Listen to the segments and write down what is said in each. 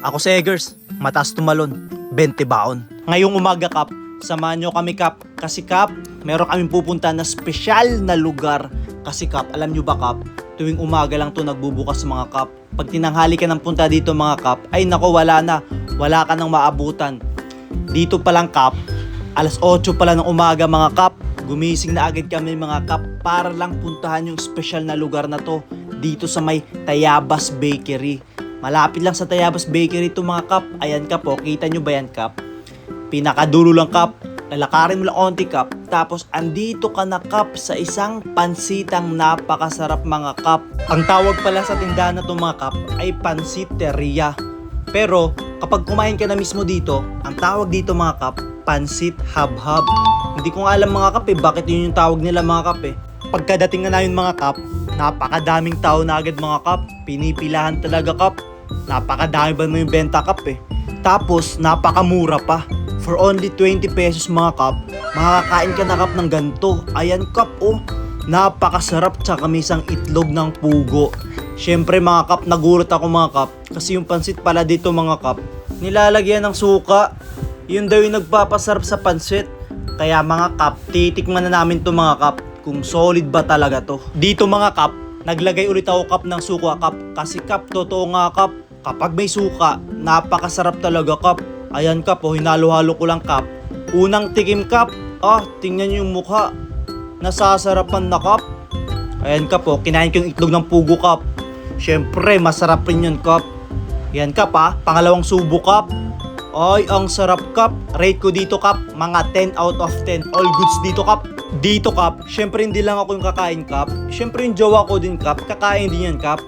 Ako si Eggers, mataas tumalon, 20 baon. Ngayong umaga kap, samahan nyo kami kap. Kasi kap, meron kaming pupunta na special na lugar. Kasi kap, alam nyo ba kap, tuwing umaga lang to nagbubukas mga kap. Pag tinanghali ka ng punta dito mga kap, ay nako wala na, wala ka nang maabutan. Dito pa lang kap, alas 8 pala ng umaga mga kap, gumising na agad kami mga kap para lang puntahan yung special na lugar na to dito sa may Tayabas Bakery. Malapit lang sa Tayabas Bakery to mga kap. Ayan kap po, kita nyo ba yan kap? Pinakadulo lang kap, lalakarin mo lang onti kap, tapos andito ka na kap sa isang pansitang napakasarap mga kap. Ang tawag pala sa tindahan na to mga kap ay pansiteria. Pero kapag kumain ka na mismo dito, ang tawag dito mga kap, pansit hab-hab. Hindi ko nga alam mga kap eh, bakit yun yung tawag nila mga kap eh. Pagkadating na namin mga kap, napakadaming tao na agad mga kap. Pinipilahan talaga kap. Napakadami ba yung benta kap eh. Tapos napakamura pa. For only 20 pesos mga kap, makakain ka na kap ng ganto. Ayan kap oh. Napakasarap tsaka may isang itlog ng pugo. Siyempre mga kap, nagulat ako mga kap. Kasi yung pansit pala dito mga kap, nilalagyan ng suka. Yun daw yung nagpapasarap sa pansit. Kaya mga kap, titikman na namin to mga kap kung solid ba talaga to. Dito mga kap, naglagay ulit ako kap ng suka kap. Kasi kap, totoo nga kap, kapag may suka, napakasarap talaga kap. Ayan kap, oh, hinalo-halo ko lang kap. Unang tikim kap, ah, tingnan niyo yung mukha. Nasasarapan na kap. Ayan kap, oh, kinain ko yung itlog ng pugo kap. Siyempre, masarap rin yun kap. Yan kap ah, pangalawang subo kap. Ay, ang sarap kap. Rate ko dito kap, mga 10 out of 10. All goods dito kap. Dito kap, syempre hindi lang ako yung kakain kap. Syempre yung jowa ko din kap, kakain din yan kap.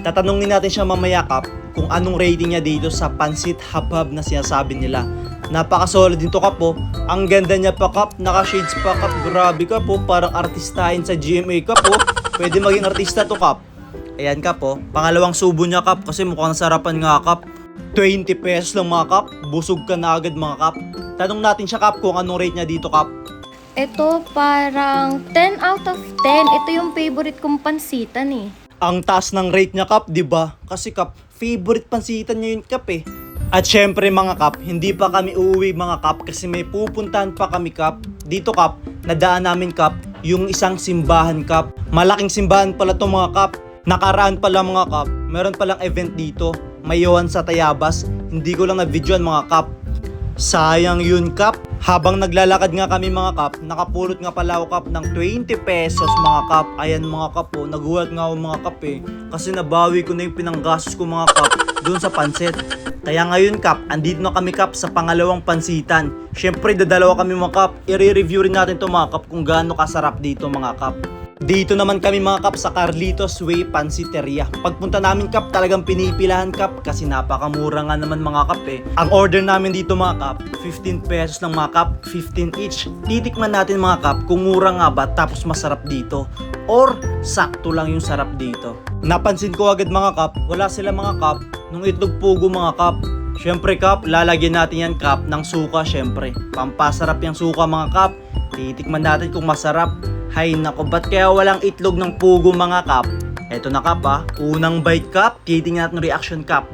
Tatanungin natin siya mamaya kap kung anong rating niya dito sa pansit habab na sinasabi nila. Napaka-solid din to kap po. Ang ganda niya pa kap, naka-shades pa kap. Grabe ka po, parang artistahin sa GMA kap po. Pwede maging artista to kap. Ayan kap po, pangalawang subo niya kap kasi mukhang sarapan nga kap. 20 pesos lang mga kap, busog ka na agad mga kap. Tanong natin siya kap kung anong rate niya dito kap. Ito parang 10 out of 10. Ito yung favorite kong pansitan eh. Ang taas ng rate niya kap, 'di ba? Kasi kap, favorite pansitan niya yun kap eh. At syempre mga kap, hindi pa kami uuwi mga kap kasi may pupuntahan pa kami kap. Dito kap, nadaan namin kap yung isang simbahan kap. Malaking simbahan pala to mga kap. Nakaraan pala mga kap, meron palang event dito. Mayohan sa Tayabas. Hindi ko lang na-videoan mga kap. Sayang yun kap. Habang naglalakad nga kami mga kap, nakapulot nga pala ako kap ng 20 pesos mga kap. Ayan mga kap po, nagulat nga ako mga kap eh. Kasi nabawi ko na yung pinanggastos ko mga kap doon sa pansit. Kaya ngayon kap, andito na kami kap sa pangalawang pansitan. Siyempre dadalawa kami mga kap. I-review rin natin to mga kap kung gaano kasarap dito mga kap. Dito naman kami mga kap sa Carlitos Way Pansiteria. Pagpunta namin kap talagang pinipilahan kap kasi napakamura nga naman mga kap eh. Ang order namin dito mga kap, 15 pesos ng mga kap, 15 each. Titikman natin mga kap kung mura nga ba tapos masarap dito. Or sakto lang yung sarap dito. Napansin ko agad mga kap, wala sila mga kap nung itlog pugo mga kap. Syempre kap, lalagyan natin yan kap ng suka syempre. Pampasarap yung suka mga kap. Titikman natin kung masarap. Hay nako, ba't kaya walang itlog ng pugo mga kap? Eto na kap ah, unang bite kap, titingnan natin reaction kap.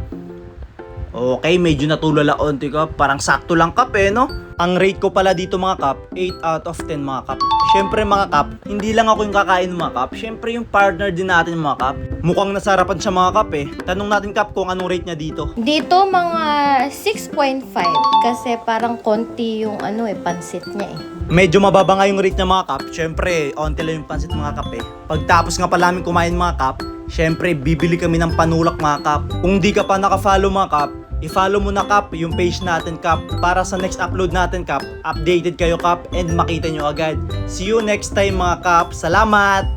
Okay, medyo natulala onti kap, parang sakto lang kap eh no? Ang rate ko pala dito mga kap, 8 out of 10 mga kap. Syempre mga kap, hindi lang ako yung kakain mga kap, syempre yung partner din natin mga kap. Mukhang nasarapan siya mga kap eh. Tanong natin kap kung anong rate niya dito. Dito mga 6.5 kasi parang konti yung ano eh, pansit niya eh. Medyo mababa nga yung rate niya mga kap. Syempre, onti lang yung pansit mga kap eh. Pagtapos nga pala namin kumain mga kap, syempre, bibili kami ng panulak mga kap. Kung di ka pa nakafollow mga kap, i-follow mo na kap yung page natin kap para sa next upload natin kap. Updated kayo kap and makita nyo agad. See you next time mga kap. Salamat!